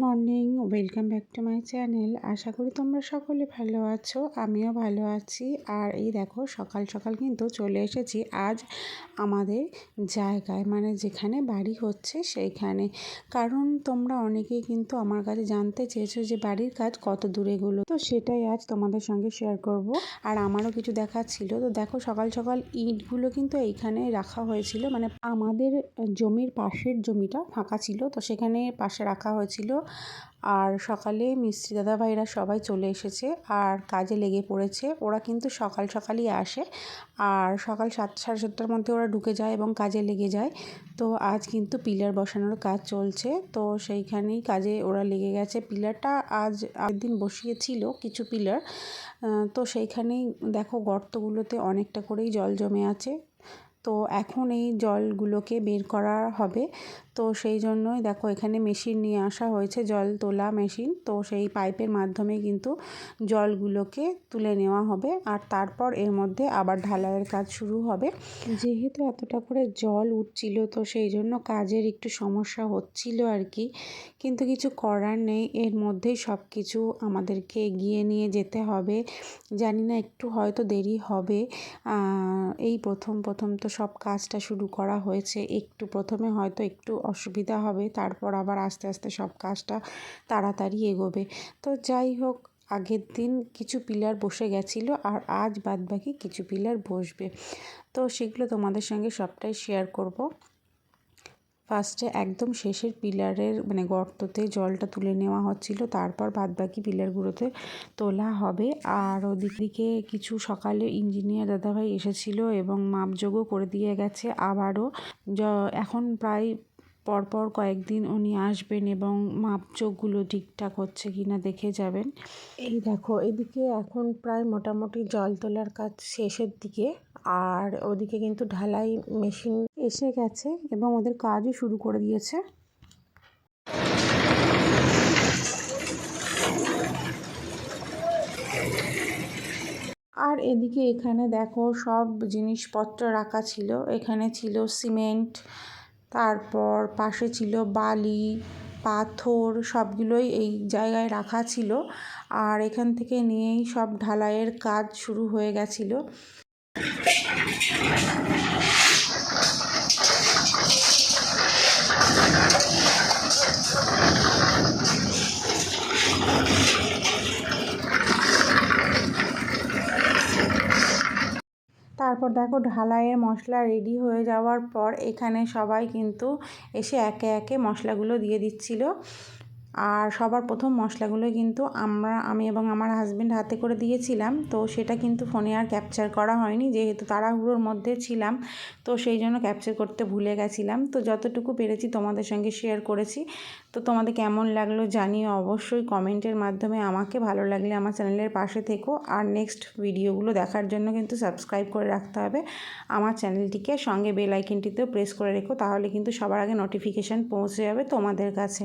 Morning, welcome back to my channel. আশা করি তোমরা সকলে ভালো আছো, আমিও ভালো আছি। আর এই দেখো, সকাল সকাল কিন্তু চলে এসেছি আজ আমাদের জায়গায় মানে যেখানে বাড়ি হচ্ছে সেইখানে। কারণ তোমরা অনেকেই কিন্তু আমার কাছে জানতে চেয়েছো যে বাড়ির কাজ কত দূরে গুলো তো সেটাই আজ তোমাদের সঙ্গে শেয়ার করব। আর আমারও কিছু দেখার ছিল। তো দেখো, সকাল সকাল ইটগুলো কিন্তু এইখানে রাখা হয়েছিল। মানে আমাদের জমির পাশের জমিটা ফাঁকা ছিল। তো সেখানে পাশে রাখা হয়েছিল। আর সকালে মিস্ত্রি দাদাভাইরা সবাই চলে এসেছে আর কাজে লেগে পড়েছে। ওরা কিন্তু সকাল সকালই আসে আর সকাল সাত, সাড়ে সাতটার মধ্যে ওরা ঢুকে যায় এবং কাজে লেগে যায়। তো আজ কিন্তু পিলার বসানোর কাজ চলছে। তো সেইখানেই কাজে ওরা লেগে গেছে। পিলারটা আজ দিন বসিয়েছিল কিছু পিলার। তো সেইখানেই দেখো গর্তগুলোতে অনেকটা করেই জল জমে আছে। তো এখন এই জলগুলোকে বের করা হবে। তো সেই জন্যই দেখো এখানে মেশিন নিয়ে আসা হয়েছে, জল তোলা মেশিন। তো সেই পাইপের মাধ্যমে কিন্তু জলগুলোকে তুলে নেওয়া হবে। আর তারপর এর মধ্যে আবার ঢালাইয়ের কাজ শুরু হবে। যেহেতু এতটা করে জল উঠছিল, তো সেই জন্য কাজের একটু সমস্যা হচ্ছিল আর কি। কিন্তু কিছু করার নেই, এর মধ্যেই সব কিছু আমাদেরকে এগিয়ে নিয়ে যেতে হবে। জানি না একটু হয়তো দেরি হবে। এই প্রথম প্রথম তো সব কাজটা শুরু করা হয়েছে। একটু প্রথমে হয়তো একটু অসুবিধা হবে, তারপর আবার আস্তে আস্তে সব কাজটা তাড়াতাড়ি এগোবে। তো যাই হোক, আগের দিন কিছু পিলার বসে গেছিল আর আজ বাদ বাকি কিছু পিলার বসবে। তো সেগুলো তোমাদের সঙ্গে সবটাই শেয়ার করব। ফার্স্টে একদম শেষের পিলারের মানে গর্ততে জলটা তুলে নেওয়া হচ্ছিল, তারপর বাদবাকি পিলারগুলোতে তোলা হবে। আর ওদিকে কিছু সকালে ইঞ্জিনিয়ার দাদাভাই এসেছিল এবং মাপযোগও করে দিয়ে গেছে আবারও। এখন প্রায় পরপর কয়েকদিন উনি আসবেন এবং মাপযোগগুলো ঠিকঠাক হচ্ছে কি না দেখে যাবেন। এই দেখো, এদিকে এখন প্রায় মোটামুটি জল তোলার কাজ শেষের দিকে। আর ওদিকে কিন্তু ঢালাই মেশিন এসে গেছে এবং ওদের কাজও শুরু করে দিয়েছে। আর এদিকে এখানে দেখো সব জিনিসপত্র রাখা ছিল। এখানে ছিল সিমেন্ট, তারপর পাশে ছিল বালি, পাথর, সবগুলোই এই জায়গায় রাখা ছিল। আর এখান থেকে নিয়েই সব ঢালাইয়ের কাজ শুরু হয়ে গেছিল। তারপর দেখো ঢালাইয়ের মশলা রেডি হয়ে যাওয়ার পর এখানে সবাই কিন্তু এসে একে একে মশলাগুলো দিয়ে দিচ্ছিল। আর সবার প্রথম মশলাগুলো কিন্তু আমরা, আমি এবং আমার হাজব্যান্ড হাতে করে দিয়েছিলাম। তো সেটা কিন্তু ফোনে আর ক্যাপচার করা হয়নি, যেহেতু তাড়াহুড়োর মধ্যে ছিলাম। তো সেই জন্য ক্যাপচার করতে ভুলে গেছিলাম। তো যতটুকু পেরেছি তোমাদের সঙ্গে শেয়ার করেছি। তো তোমাদের কেমন লাগল জানিও অবশ্যই কমেন্টের মাধ্যমে আমাকে। ভালো লাগলে আমার চ্যানেলের পাশে থেকো। আর নেক্সট ভিডিওগুলো দেখার জন্য কিন্তু সাবস্ক্রাইব করে রাখতে হবে। আমার চ্যানেলটিকে সঙ্গে বেল আইকনটিতেও প্রেস করে রেখো, তাহলে কিন্তু সবার আগে নোটিফিকেশান পৌঁছে যাবে তোমাদের কাছে।